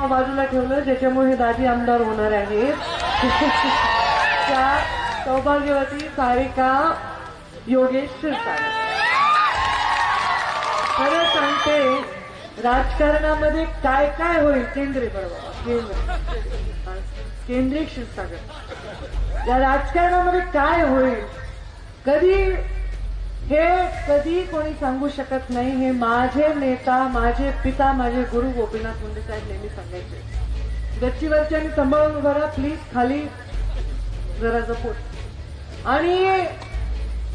बाजूला ठेवलं ज्याच्यामुळे हे दादी आमदार होणार आहेत त्या सौभाग्यवती सारिका योगेश क्षीरसागर खरं सांगते राजकारणामध्ये काय काय होईल केंद्रीय बरोबर केंद्र केंद्रीय क्षीरसागर या राजकारणामध्ये काय होईल कधी हे कधी कोणी सांगू शकत नाही. हे माझे नेता माझे पिता माझे गुरु गोपीनाथ मुंडे साहेब नेहमी सांगायचे. गच्चीवरच्या आणि सांभाळून उभा राहा. प्लीज खाली जरा जपून. आणि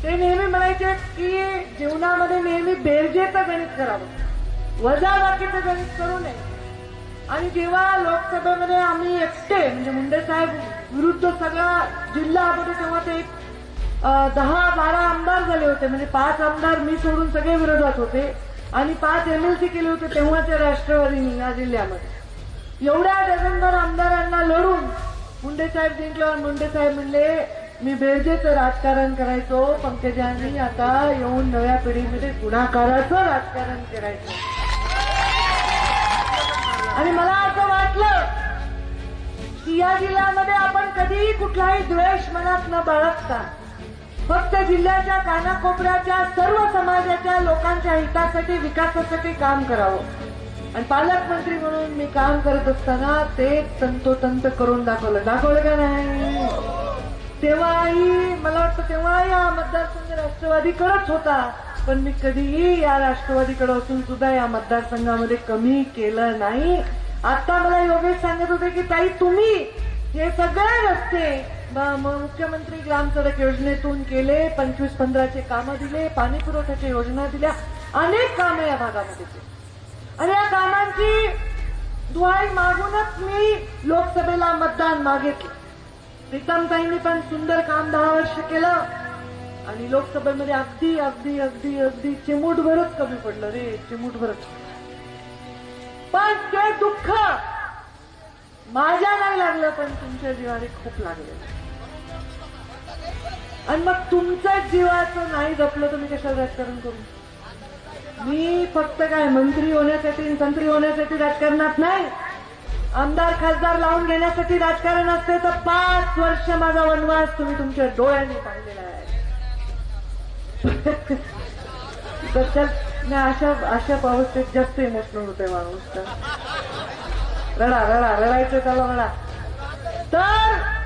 ते नेहमी म्हणायचे की जीवनामध्ये नेहमी बेरजेचं गणित करावं. वजा बाकीचं गणित करू नये. आणि जेव्हा लोकसभेमध्ये आम्ही एकटे म्हणजे मुंडे साहेब विरुद्ध सगळा जिल्हा होते तेव्हा ते एक दहा बारा आमदार झाले होते. म्हणजे पाच आमदार मी सोडून सगळे विरोधात होते. आणि पाच एमएलसी केले होते तेव्हाच ते राष्ट्रवादी या जिल्ह्यामध्ये. एवढ्या डझनभर आमदारांना लढून मुंडे साहेब जिंकल्यावर मुंडे साहेब म्हणले मी बेरजेचं राजकारण करायचो. पंकजांनी आता येऊन नव्या पिढीमध्ये गुन्हाकाराचं राजकारण करायचं. आणि मला असं वाटलं की या जिल्ह्यामध्ये आपण कधीही कुठलाही द्वेष मनात न बाळगता फक्त जिल्ह्याच्या कानाकोपऱ्याच्या सर्व समाजाच्या लोकांच्या हितासाठी विकासासाठी काम करावं. आणि पालकमंत्री म्हणून मी काम करत असताना ते तंतोतंत करून दाखवलं. दाखवलं का नाही? तेव्हाही मला वाटतं तेव्हा या मतदारसंघ राष्ट्रवादीकडेच होता. पण मी कधीही या राष्ट्रवादीकडे असून सुद्धा या मतदारसंघामध्ये कमी केलं नाही. आता मला योगेश सांगत होते की ताई तुम्ही हे सगळे रस्ते मुख्यमंत्री ग्राम सडक योजनेतून केले पंचवीस पंधराचे कामं दिले पाणी पुरवठ्याच्या योजना दिल्या अनेक कामं या भागामध्ये केली. आणि या कामांची दुहाई मागूनच मी लोकसभेला मतदान मागितलं. प्रीतमताईंनी पण सुंदर काम दहा वर्ष केलं. आणि लोकसभेमध्ये अगदी अगदी अगदी अगदी चिमूटभरच कमी पडलं रे चिमूटभरच. पण ते दुःख माझ्या नाही लागलं पण तुमच्या जीवाने खूप लागलेलं आणि मग तुमच्याच जीवाचं नाही जपलं तुम्ही कशाला राजकारण करू? मी फक्त काय मंत्री होण्यासाठी आणि मंत्री होण्यासाठी राजकारणात नाही. आमदार खासदार लावून घेण्यासाठी राजकारण असते तर पाच वर्ष माझा वनवास तुम्ही तुमच्या डोळ्यांनी पाहिलेला आहे. अशा अशा अवस्थेत जास्त इमोशनल होते माणूस. तर रडा रडा रडायचं त्याला रडा. तर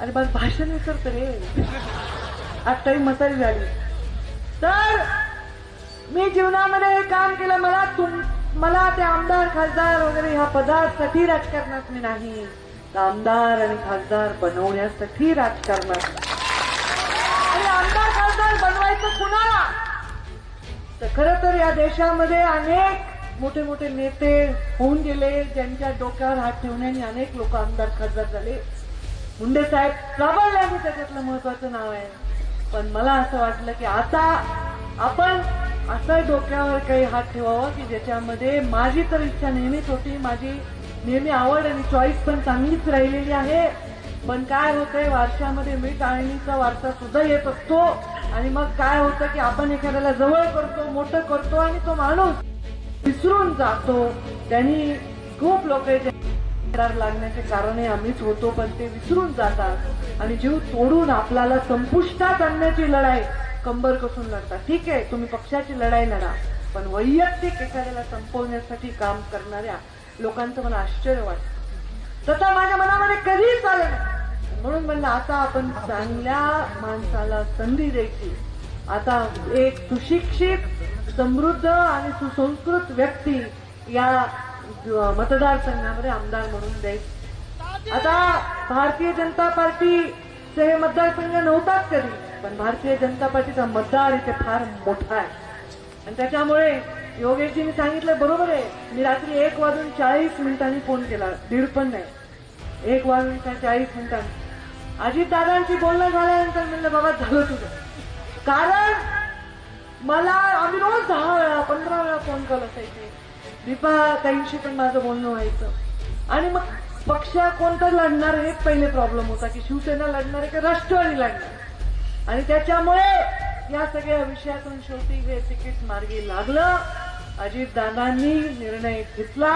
अरे बस भाषण विसरत रे. आत्ताही मसाली झाली. तर मी जीवनामध्ये हे काम केलं मला तुम मला ते आमदार खासदार वगैरे ह्या पदासाठी राजकारणात मी नाही. तर आमदार आणि खासदार बनवण्यासाठी राजकारणात. आणि आमदार खासदार बनवायचं कुणाला? तर खरं तर या देशामध्ये अनेक मोठे मोठे नेते होऊन गेले ज्यांच्या डोक्यावर हात ठेवण्याने अनेक लोक आमदार खासदार झाले. मुंडे साहेब प्राबल्याने त्याच्यातलं महत्वाचं नाव आहे. पण मला असं वाटलं की आता आपण असं डोक्यावर काही हात ठेवावा की ज्याच्यामध्ये माझी तर इच्छा नेहमीच होती माझी नेहमी आवड आणि चॉईस पण चांगलीच राहिलेली आहे. पण काय होतंय वारशामध्ये मीठ आणणीचा वारसा सुद्धा येत असतो आणि मग काय होतं की आपण एखाद्याला जवळ करतो मोठं करतो आणि तो माणूस विसरून जातो. त्यांनी खूप लोक लागण्याचे कारण आम्हीच होतो पण ते विसरून जातात. आणि जीव तोडून आपल्याला संपुष्टात आणण्याची लढाई कंबर कसून लढतात. ठीक आहे तुम्ही पक्षाची लढाई लढा पण वैयक्तिक एखाद्याला संपवण्यासाठी काम करणाऱ्या लोकांचं मला आश्चर्य वाटतं. तसा माझ्या मनामध्ये कधीच आलं नाही. म्हणून म्हणलं आता आपण चांगल्या माणसाला संधी द्यायची. आता एक सुशिक्षित समृद्ध आणि सुसंस्कृत व्यक्ती या मतदारसंघामध्ये आमदार म्हणून द्यायची आता भारतीय जनता पार्टीचे हे मतदारसंघ नव्हताच कधी पण भारतीय जनता पार्टीचा मतदार इथे फार मोठा आहे. आणि त्याच्यामुळे योगेशजींनी सांगितलं बरोबर आहे. मी रात्री एक वाजून चाळीस मिनिटांनी फोन केला. दीड पण नाही. एक वाजून चाळीस मिनिटांनी अजितदादांची बोलणं झाल्यानंतर म्हणलं बाबा झालं तुझं. कारण मला आम्ही रोज दहा वेळा पंधरा वेळा फोन कॉल असायचे. दीपा ताईंशी पण माझं बोलणं व्हायचं. आणि मग पक्ष कोणता लढणार हे पहिले प्रॉब्लेम होता की शिवसेना लढणार आहे का राष्ट्रवादी लढणार आणि त्याच्यामुळे या सगळ्या विषयातून शेवटी हे तिकीट मार्गी लागलं. अजितदादांनी निर्णय घेतला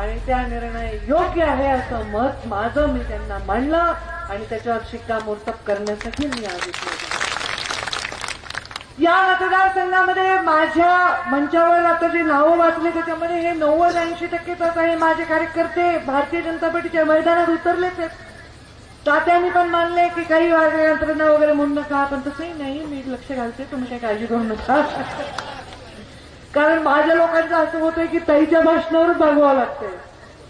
आणि त्या निर्णय योग्य आहे असं मत माझं मी त्यांना मांडलं आणि त्याच्यावर शिक्कामोर्तब करण्यासाठी मी आज इथे या मतदारसंघामध्ये माझ्या मंचावर आता जे नावं वाचले त्याच्यामध्ये हे नव्वद ऐंशी टक्के तर हे माझे कार्यकर्ते भारतीय जनता पार्टीच्या मैदानात उतरलेच आहेत. तात्यांनी पण मानले की काही यंत्रणा वगैरे म्हणू नका पण तसंही नाही मी लक्ष घालते तुम्ही काही काळजी करू नका. कारण माझ्या लोकांचं असं होतंय की ताईच्या भाषणावरच भागवावं लागतंय.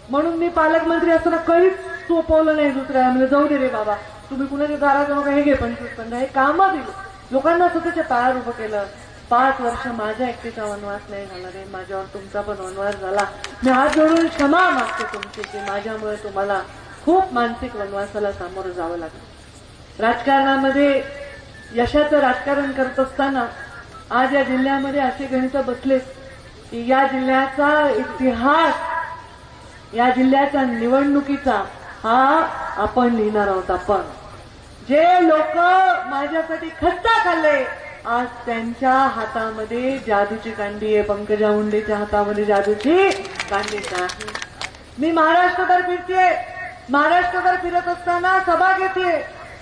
म्हणून मी पालकमंत्री असताना कधीच सोपवलं नाही दुसऱ्या म्हणजे जाऊ दे रे बाबा तुम्ही कुणाच्या दारात नका हे घे पंचवीस पंधरा हे कामं दिली लोकांना स्वतःच्या पायावर उभं केलं. पाच वर्ष माझ्या एकटीचा वनवास नाही झाला रे. माझ्यावर तुमचा पण वनवास झाला. मी हात जोडून क्षमा मागते तुमची की माझ्यामुळे तुम्हाला खूप मानसिक वनवासाला सामोरं जावं लागलं. राजकारणामध्ये यशाचं राजकारण करत असताना आज या जिल्ह्यामध्ये असे गणित बसलेत की या जिल्ह्याचा इतिहास या जिल्ह्याचा निवडणुकीचा हा आपण लिहिणार आहोत आपण. जे लोक माझ्यासाठी खस्ता खाल्ले आज त्यांच्या हातामध्ये जादूची कांडी आहे. पंकजा मुंडेच्या हातामध्ये जादूची कांडी नाही मी महाराष्ट्रभर फिरते महाराष्ट्रभर फिरत असताना सभा घेते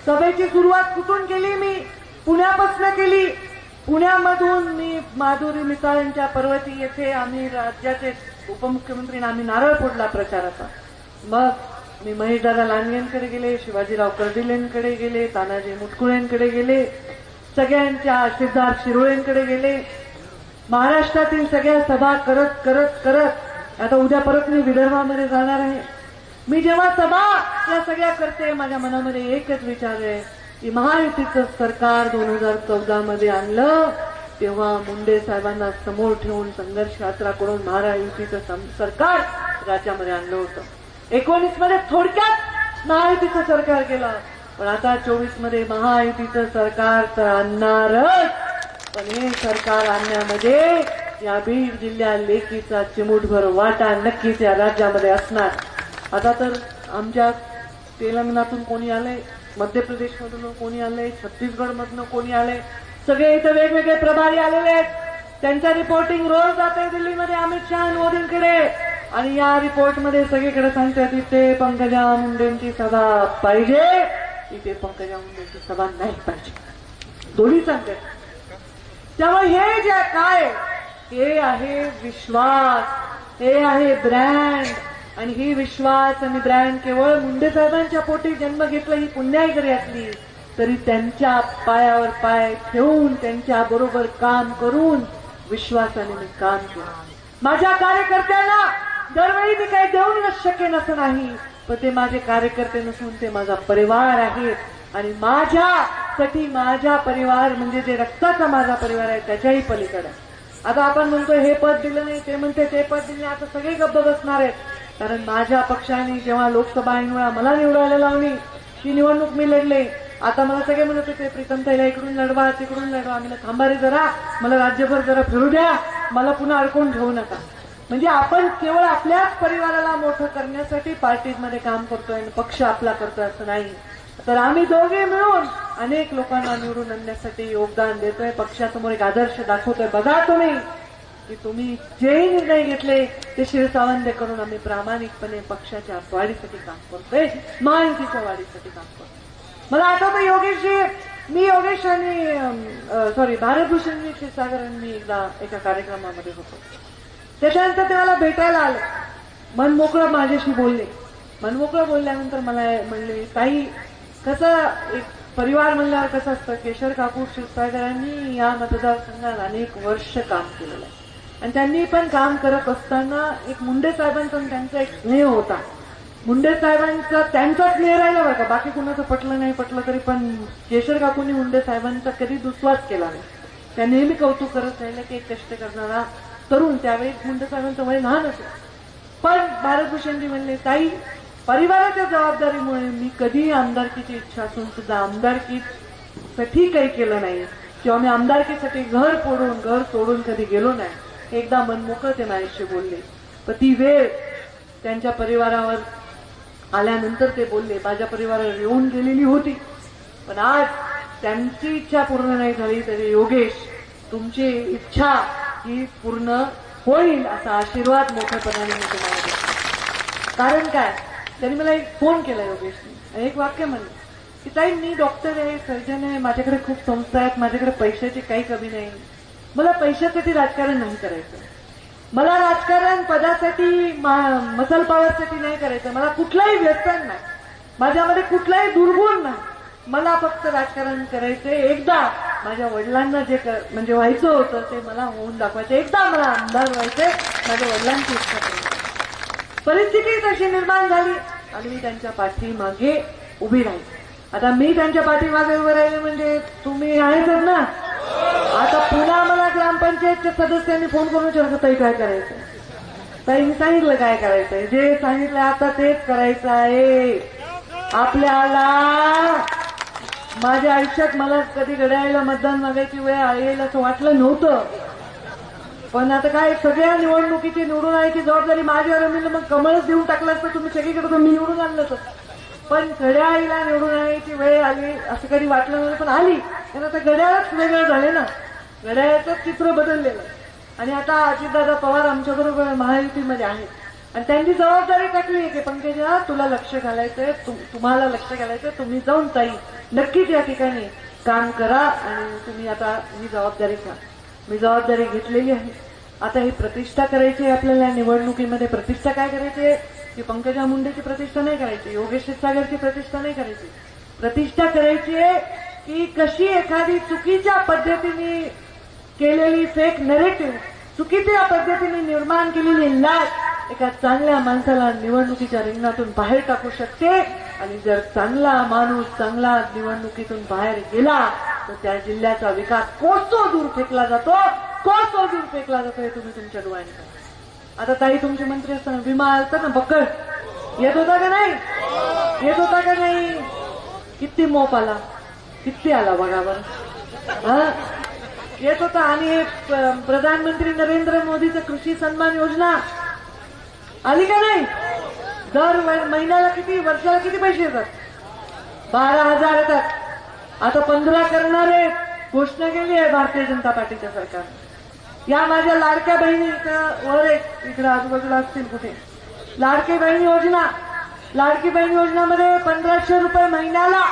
सभेची सुरुवात कुठून केली मी? पुण्यापासून केली. पुण्यामधून मी माधुरी मिसाळांच्या पर्वती येथे आम्ही राज्याचे उपमुख्यमंत्री आम्ही नारळ फोडला प्रचाराचा. मग मी महेशदादा लांडगेंकडे गेले शिवाजीराव कर्डिलेंकडे गेले तानाजी मुटकुळेंकडे गेले सगळ्यांच्या सिद्धार्थ शिरोळेंकडे गेले. महाराष्ट्रातील सगळ्या सभा करत करत करत आता उद्या परत मी विदर्भामध्ये जाणार आहे. मी जेव्हा सभा या सगळ्या करते माझ्या मनामध्ये एकच विचार आहे की महायुतीचं सरकार दोन हजार चौदा मध्ये आणलं तेव्हा मुंडे साहेबांना समोर ठेवून संघर्ष यात्रा करून महायुतीचं सम- सरकार राज्यामध्ये आणलं होतं. एकोणीसमध्ये थोडक्यात महायुतीचं सरकार केलं पण आता चोवीसमध्ये महायुतीचं सरकार तर आणणारच. पण हे सरकार आणण्यामध्ये या बीड जिल्ह्या लेकीचा चिमूटभर वाटा नक्कीच या राज्यामध्ये असणार. आता तर आमच्या तेलंगणातून कोणी आले मध्य प्रदेशमधून कोणी आले छत्तीसगड मधनं कोणी आले सगळे इथं वेगवेगळे प्रभारी आलेले आहेत. त्यांच्या रिपोर्टिंग रोज जाते दिल्लीमध्ये अमित शहा मोदींकडे. आणि या रिपोर्टमध्ये सगळीकडे सांगतात इथे पंकजा मुंडेंची सभा पाहिजे. इथे पंकजा मुंडेंची सभा नाही पाहिजे. दोन्ही सांगतात त्यामुळे हे जे काय हे आहे विश्वास हे आहे ब्रँड आणि ही विश्वास आणि ब्रँड केवळ मुंडे साहेबांच्या पोटी जन्म घेतला ही पुण्याई जरी असली तरी त्यांच्या पायावर पाय ठेवून त्यांच्या बरोबर काम करून विश्वासाने मी काम केलं. माझ्या कार्यकर्त्यांना दरवेळी मी काही देऊन शक्य नसं नाही पण ते माझे कार्यकर्ते नसून ते माझा परिवार आहे आणि माझ्यासाठी माझा परिवार म्हणजे जे रक्ताचा माझा परिवार आहे त्याच्याही पलीकडे. आता आपण म्हणतोय हे पद दिलं नाही ते म्हणते ते पद दिलं नाही. आता सगळे गप्प बसणार आहेत. कारण माझ्या पक्षाने जेव्हा लोकसभा ऐन वेळा मला निवडायला लावली ती निवडणूक मी लढले. आता मला सगळे म्हणत होते प्रीतम ताईला इकडून लढवा तिकडून लढवा. मला थांबा रे जरा. मला राज्यभर जरा फिरू द्या. मला पुन्हा अडकून ठेवू नका. म्हणजे आपण केवळ आपल्याच परिवाराला मोठं करण्यासाठी पार्टीमध्ये काम करतोय आणि पक्ष आपला करतोय असं नाही. तर आम्ही दोघे मिळून अनेक लोकांना निवडून आणण्यासाठी योगदान देतोय. पक्षासमोर एक आदर्श दाखवतोय. बघा तुम्ही की तुम्ही जेही निर्णय घेतले ते शिरसावंदे करून आम्ही प्रामाणिकपणे पक्षाच्या वाढीसाठी काम करतोय. माहितीच्या वाढीसाठी काम करतोय. मला आठवतं योगेशजी मी योगेश आणि सॉरी भारतभूषणजी क्षीरसागरांनी एकदा एका कार्यक्रमामध्ये होतो. त्याच्यानंतर ते मला भेटायला आले. मन मोकळं माझ्याशी बोलले. मनमोकळं बोलल्यानंतर मला म्हणले ताई कसं एक परिवार म्हणल्यावर कसं असतं? केशर काकू क्षीरसागरांनी या मतदारसंघात अनेक वर्ष काम केलेलं आहे. आणि त्यांनी पण काम करत असताना एक मुंडे साहेबांचा त्यांचा एक स्नेह होता. मुंडे साहेबांचा त्यांचा स्नेह राहिला बरं का? बाकी कुणाचं पटलं नाही पटलं तरी पण केशर काकूंनी मुंडे साहेबांचा कधी दुस्वास केला नाही. त्या नेहमी कौतुक करत राहिलं की एक कष्ट करणारा तरुण त्यावेळी मुंडे साहेबांचं वय लहान असेल पण भारतभूषणजी म्हणले ताई परिवाराच्या जबाबदारीमुळे मी कधीही आमदारकीची इच्छा असून सुद्धा आमदारकीसाठी काही केलं नाही. किंवा मी आमदारकीसाठी घर फोडून घर सोडून कधी गेलो नाही. एकदा मनमोकळ ते माझ्याशी बोलले. पण ती वेळ त्यांच्या परिवारावर आल्यानंतर ते बोलले माझ्या परिवारावर येऊन गेलेली होती. पण आज त्यांची इच्छा पूर्ण नाही झाली तरी योगेश तुमची इच्छा ही पूर्ण होईल असा आशीर्वाद मोठ्यापणाने मी तुम्हाला देतो. कारण काय? त्यांनी मला एक फोन केला योगेशनी. एक वाक्य म्हणलं की ताई मी डॉक्टर आहे सर्जन आहे माझ्याकडे खूप संस्था आहेत माझ्याकडे पैशाची काही कमी नाही. मला पैशासाठी राजकारण नाही करायचं. मला राजकारण पदासाठी मसल पावरसाठी नाही करायचं. मला कुठलाही व्यसन नाही. माझ्यामध्ये कुठलाही दुर्गुण नाही. मला फक्त राजकारण करायचंय एकदा. माझ्या वडिलांना जे क- म्हणजे व्हायचं होतं ते मला होऊन दाखवायचं. एकदा मला आमदार व्हायचंय माझ्या वडिलांची इच्छा परिस्थिती तशी निर्माण झाली. आणि मी त्यांच्या पाठीमागे उभी राहिली आता मी त्यांच्या पाठीमागे उभे राहिले म्हणजे तुम्ही आहेतच ना? आता पुन्हा मला ग्रामपंचायतच्या सदस्यांनी फोन करून विचारलं ताई काय करायचं ताई मी सांगितलं काय करायचंय. जे सांगितलं आता तेच करायचं आहे. आपल्याला माझ्या आयुष्यात मला कधी घड्याळीला मतदान मागायची वेळ येईल असं वाटलं नव्हतं. पण आता काय सगळ्या निवडणुकीची निवडून आणायची जबाबदारी माझ्यावर मी मग कमळच देऊन टाकलं असतं तुम्ही सगळीकडे तर मी निवडून आणलं तर पण घड्याळीला निवडून आणायची वेळ आली असं कधी वाटलं नव्हतं पण आली. कारण आता घड्याळच वेगळं झाले ना. घड्याळाचं चित्र बदललेलं. आणि आता अजितदादा पवार आमच्याबरोबर महायुतीमध्ये आहेत. आणि त्यांची जबाबदारी टाकली आहे की पंकजा तुला लक्ष घालायचंय तुम्हाला लक्ष घालायचंय तुम्ही जाऊन ताई. नक्कीच या ठिकाणी काम करा आणि तुम्ही आता ही जबाबदारी घ्या. मी जबाबदारी घेतलेली आहे. आता ही प्रतिष्ठा करायची आहे आपल्याला निवडणुकीमध्ये प्रतिष्ठा काय करायची आहे? की पंकजा मुंडेची प्रतिष्ठा नाही करायची योगेश सागरची प्रतिष्ठा नाही करायची. प्रतिष्ठा करायची आहे की कशी एखादी चुकीच्या पद्धतीने केलेली फेक नरेटिव्ह चुकीच्या पद्धतीने निर्माण केलेली लाट एका चांगल्या माणसाला निवडणुकीच्या रिंगणातून बाहेर टाकू शकते? आणि जर चांगला माणूस चांगला निवडणुकीतून बाहेर गेला तर त्या जिल्ह्याचा विकास कोसो दूर फेकला जातो कोसो दूर फेकला जातो हे तुम्ही तुमच्या डोळ्यांनी आता ताई तुमचे मंत्री असताना विमा असतात ना बक्कळ येत होता का नाही? येत होता का नाही? किती मोप आला? किती आला बघा बरं. येत होता आणि हे प्रधानमंत्री नरेंद्र मोदीचं कृषी सन्मान योजना आली का नाही? दर महिन्याला किती वर्षाला किती पैसे येतात? बारा हजार येतात. आता पंधरा करणारे घोषणा केली आहे भारतीय जनता पार्टीच्या सरकारने या माझ्या लाडक्या बहिणी इकडं वर एक इकडे आजूबाजूला असतील कुठे? लाडकी बहीण योजना. लाडकी बहीण योजनामध्ये पंधराशे रुपये महिन्याला.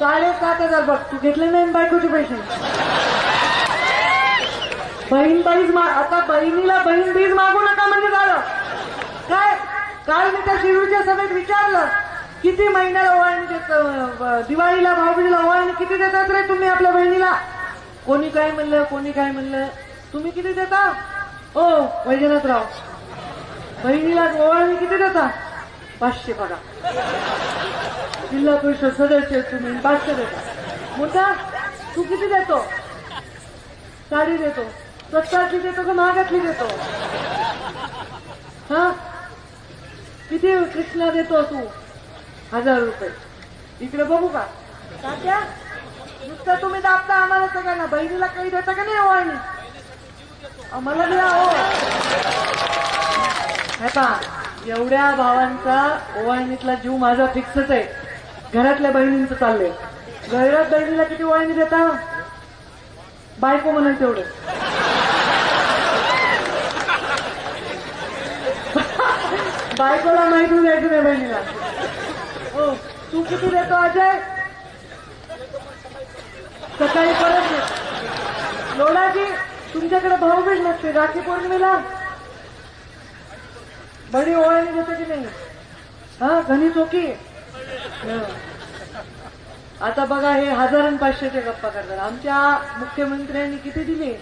साडेसात हजार बघ तू घेतले नाही बायकोचे पैसे? बहीण बाईज आता बहिणीला बहीण बीज मागू नका म्हणजे झालं. काय? काल मी त्या शिरूरच्या सभेत विचारलं किती महिन्याला ओवाळणी देत दिवाळीला भाऊबीजीला ओवाळणी किती देतात रे तुम्ही आपल्या बहिणीला? कोणी काय म्हणलं कोणी काय म्हणलं? तुम्ही किती देता? ओ वैजनाथराव. बहिणीला ओवाळणी किती देता? पाचशे बघा. जिल्हा परिषद सदस्य तुम्ही पाचशे देता. मोठा तू किती देतो? साडी देतो. स्वतःची देतो का महागातली देतो? हा? किती कृष्णा देतो तू? हजार रुपये. इकडे बघू का? तात्या नुसतं तुम्ही दाबता आम्हाला सगळ्यांना. बहिणीला काही देता का नाही ओळणी आम्हाला द्या हो हे पहा एवढ्या भावांचा ओवाळणीतला जीव माझा फिक्सच आहे. घरातल्या बहिणींचं चाललंय. घरात बहिणीला किती ओवाळणी देता? बायको म्हणाल तेवढं. बायकोला माहिती द्यायचं नाही बहिणीला. हो तू किती देतो अजय? सकाळी परत लोणाजी तुमच्याकडे भाऊबीज नसते राखी पौर्णिमेला. बडी ओळणी देते की नाही? हा घनी चोकी? हो. आता बघा हे हजार आणि पाचशेच्या गप्पा करतात. आमच्या मुख्यमंत्र्यांनी किती दिले?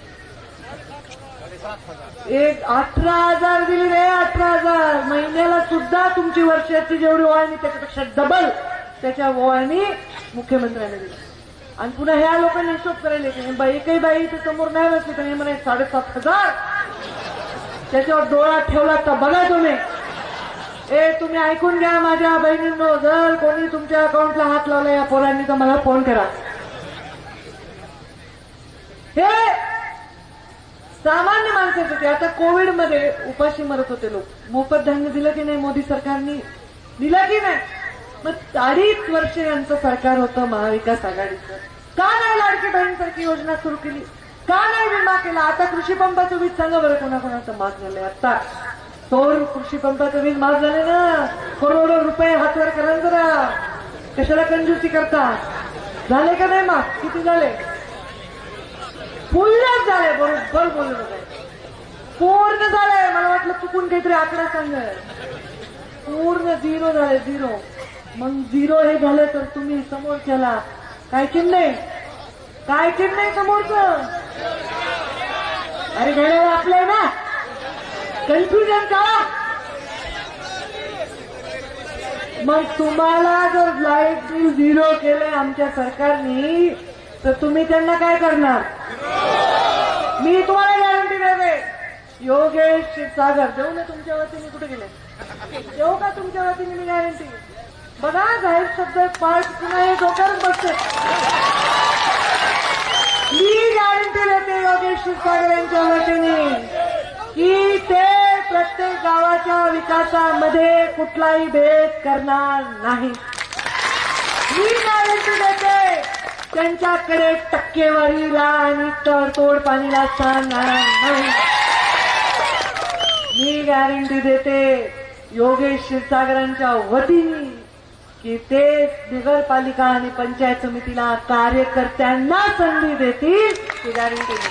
एक अठरा हजार दिली रे अठरा हजार. महिन्याला सुद्धा तुमची वर्षाची जेवढी ओळणी त्याच्यापेक्षा डबल त्याच्या ओळणी मुख्यमंत्र्यांनी दिली. आणि पुन्हा ह्या लोकांनी हिशोब करायला की बाई एकही बाई इथे समोर नाही बसली तर हे म्हणे साडेसात हजार. त्याच्यावर डोळा ठेवला तर बघा तुम्ही. ए तुम्ही ऐकून घ्या माझ्या बहिणींनो जर कोणी तुमच्या अकाउंटला हात लावला या पोरांनी तर मला फोन करा. हे सामान्य माणसासाठी आता कोविडमध्ये उपाशी मरत होते लोक. मोफत धान्य दिलं की नाही मोदी सरकारनी? दिलं की नाही? मग अडीच वर्ष यांचं सरकार होतं महाविकास आघाडीचं. का नाही लाडकी बहीणसारखी योजना सुरू केली? का नाही विमा केला? आता कृषी पंपाचं वीज सांगा बरं कोणाकोणाचं माग झालंय आता तोर कृषी पंपाचं वीज माग झाले ना. करोडो रुपये हातवर करा जरा. कशाला कंजूसी करता? झाले का नाही माग? किती झाले? फुल्लच झालंय बरोबर बोललं बघा पूर्ण झालंय. मला वाटलं चुकून काहीतरी आकडा सांग पूर्ण झिरो झालंय झिरो मग झिरो हे झालं तर तुम्ही समोरच्याला काय चिन्ह काय चिन्ह आहे समोरचं? अरे घड्याळ आपलंय ना? कन्फ्युजन का मग तुम्हाला जर लाइट बिल झिरो केलंय आमच्या सरकारने तर तुम्ही त्यांना काय करणार? मी तुम्हाला गॅरंटी देते. योगेश क्षीरसागर देऊ ना तुमच्या वतीने कुठे गेले? देऊ का तुमच्या वतीने मी गॅरंटी बघा जाहीर शब्द पाच पुन्हा हे डोक्यावर बसते. मी गॅरंटी देते योगेश क्षीरसागर यांच्या वतीने की ते प्रत्येक गावाच्या विकासामध्ये कुठलाही भेद करणार नाही. मी गॅरंटी देते त्यांच्याकडे टक्केवारीला आणि तडतोड पाणीला स्थान नाही. मी गॅरंटी देते योगेश क्षीरसागरांच्या वतीने की ते नगरपालिका आणि पंचायत समितीला कार्यकर्त्यांना संधी देतील ही गॅरंटी मी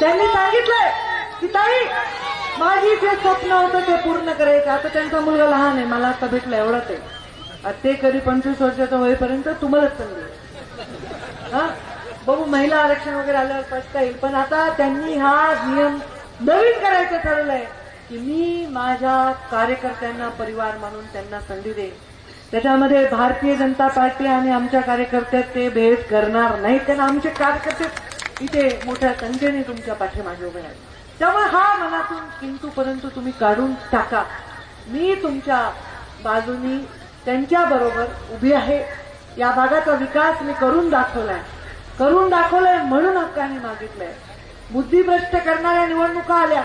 त्यांनी सांगितलंय की ताई माझी जे स्वप्न होतं ते पूर्ण करायचं. आता त्यांचा मुलगा लहान आहे. मला आता भेटला एवढंच आहे ते कधी पंचवीस वर्षाचं होईपर्यंत तुम्हालाच संधी हा? बघू महिला आरक्षण वगैरे आल्यावर स्पष्ट येईल. पण आता त्यांनी हा नियम नवीन करायचं ठरवलंय की मी माझ्या कार्यकर्त्यांना परिवार मानून त्यांना संधी देईन. त्याच्यामध्ये भारतीय जनता पार्टी आणि आमच्या कार्यकर्त्यात ते भेद करणार नाही त्यांना आमचे कार्यकर्ते इथे मोठ्या संख्येने तुमच्या पाठीमागे उभे आहेत. त्यामुळे हा मनातून किंतु परंतु तुम्ही काढून टाका. मी तुमच्या बाजूनी त्यांच्या बरोबर उभी आहे. या भागाचा विकास मी करून दाखवलाय. करून दाखवलाय म्हणून हक्काने मागितलंय. बुद्धिभ्रष्ट करणाऱ्या निवडणुका आल्या.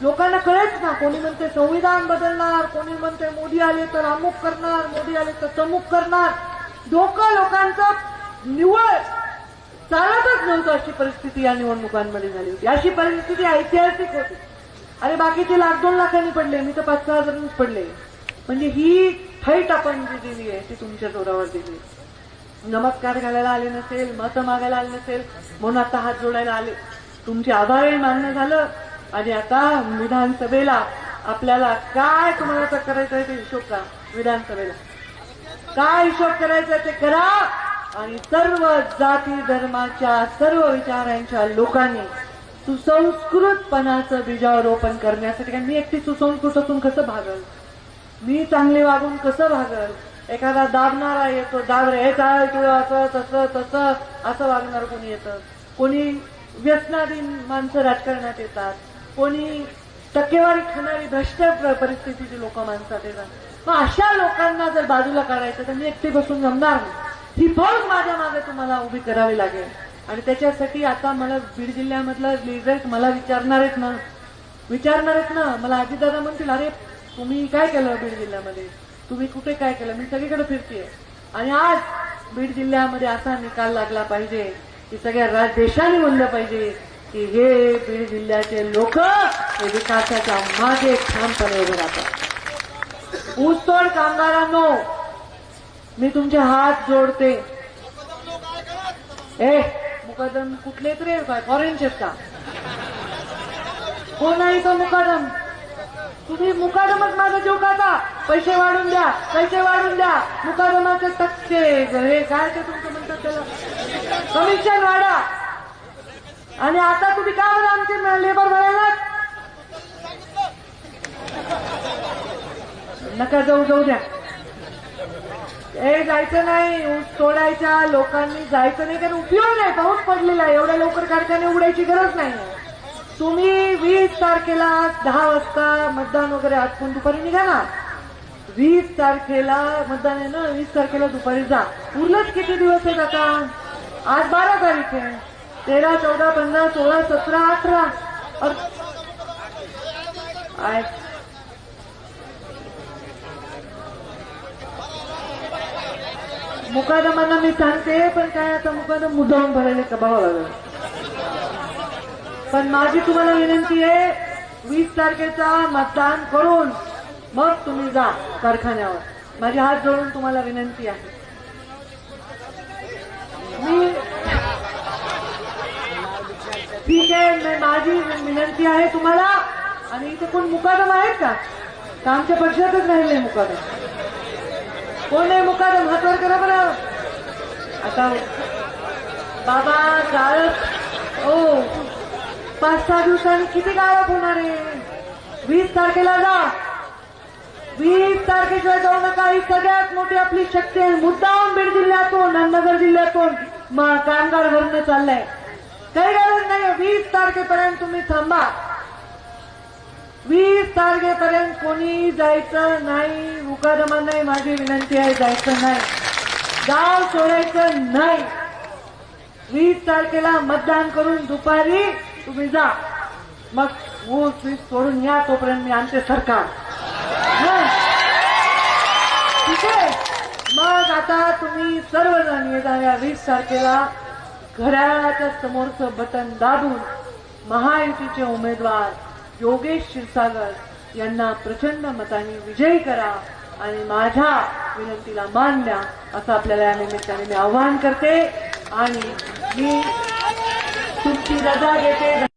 लोकांना कळेच ना कोणी म्हणते संविधान बदलणार कोणी म्हणते मोदी आले तर अमुक करणार मोदी आले तर तमुक करणार. डोकं लोकांचं निवड चालतच नव्हतं अशी परिस्थिती या निवडणुकांमध्ये झाली होती. अशी परिस्थिती ऐतिहासिक होती. अरे बाकीचे लाख दोन लाखांनी पडले मी तर पाच सहा हजारांनीच पडले. म्हणजे ही फाईट आपण जी दिली आहे ती तुमच्या जोरावर दिली नमस्कार घालायला आले नसेल मतं मागायला आले नसेल म्हणून आता हात जोडायला आले. तुमचे आभारही मान्य झालं. आणि आता विधानसभेला आपल्याला काय तुम्हाला तर करायचं आहे ते हिशोब करा. विधानसभेला. काय हिशोब करायचा ते करा. आणि सर्व जाती धर्माच्या सर्व विचारांच्या लोकांनी सुसंस्कृतपणाचं बीजारोपण करण्यासाठी कारण मी एकटी सुसंस्कृत असून कसं भागल? मी चांगले वागून कसं भागल? एखादा दाबणारा येतो दाब रे हे चाल तू असं तसं तसं असं वागणार कोणी येतं. कोणी व्यसनाधीन माणसं राजकारणात येतात. कोणी टक्केवारी खाणारी भ्रष्ट परिस्थितीची लोक माणसात येतात. मग अशा लोकांना जर बाजूला काढायचं तर मी एकटी बसून जमणार नाही. ही फौज माझ्या मागे तुम्हाला उभी करावी लागेल. आणि त्याच्यासाठी आता मला बीड जिल्ह्यामधलं रिझल्ट मला विचारणार आहेत ना. विचारणार आहेत ना. मला आजीदादा म्हणतील अरे तुम्ही काय केलं बीड जिल्ह्यामध्ये? तुम्ही कुठे काय केलं? मी सगळीकडे फिरते आणि आज बीड जिल्ह्यामध्ये असा निकाल लागला पाहिजे की सगळ्या राज देशाने म्हणलं पाहिजे की हे बीड जिल्ह्याचे लोक हे विकासाच्या मागे ठामपणे उभे राहतात. ऊसतोड कामगारांनो मी तुमचे हात जोडते. ए मुकादम कुठले रे काय फॉरेनचे का कोण आहे तो मुकादम? तुम्ही मुकादमच माझा जीव खाता. पैसे वाढून द्या पैसे वाढून द्या. मुकादमाचे टक्के हे काय ते तुमचं म्हणतात त्याला? कमिशन वाढा. आणि आता तुम्ही का बरं आमचे लेबर भरायला नका जाऊ जाऊ द्या. ए जायचं नाही. ऊस तोडायच्या लोकांनी जायचं नाही कारण उपयोग नाही. पाऊस पडलेला आहे. एवढ्या लवकर कारखाने उघडायची गरज नाही. तुम्ही वीस तारखेला दहा वाजता मतदान वगैरे आटपून दुपारी निघा ना वीस तारखेला मतदान आहे ना? वीस तारखेला दुपारी जा. उरलंच किती दिवस आहेत आता? आज बारा तारीख आहे. तेरा चौदा पंधरा सोळा सतरा अठरा. मुकादमांना मी सांगते पण काय आता मुकादम मुद्दाम भरायला कबावा लागला? पण माझी तुम्हाला विनंती आहे वीस तारखेचा मतदान करून मग तुम्ही जा कारखान्यावर. माझे हात जोडून तुम्हाला विनंती आहे. मी ठीक आहे माझी विनंती आहे तुम्हाला. आणि इथे कोण मुकादम आहेत का? आमच्या पक्षातच राहिले मुकादम. कोण आहे मुकादम? हातवर करा बरं. आता बाबा गाळप ओ हो. पाच सहा दिवसांनी किती गायब होणार आहे? वीस तारखेला जा. वीस तारखेशिवाय जाऊ नका. ही सगळ्यात मोठी आपली शक्ती आहे. मुद्दाम बीड जिल्ह्यातून अहमदनगर जिल्ह्यातून कामगार भरणं चाललंय. काही गरज नाही. वीस तारखेपर्यंत तुम्ही थांबा. वीस तारखेपर्यंत कोणी जायचं नाही. मुकादमा नाही. माझी विनंती आहे जायचं नाही. गाव सोडायचं नाही. वीस तारखेला मतदान करून दुपारी तुम्ही जा. मग ऊस वीस सोडून या तोपर्यंत मी आणते सरकार. ठीक आहे. मग आता तुम्ही सर्वजण येणाऱ्या वीस तारखेला घड्याळाच्या समोरचं बटन दाबून महायुतीचे उमेदवार योगेश क्षीरसागर यांना प्रचंड मताने विजयी करा आणि माझ्या विनंतीला मान द्या असं आपल्याला या निमित्ताने मी आवाहन करते. आणि मी तुमची रजा घेते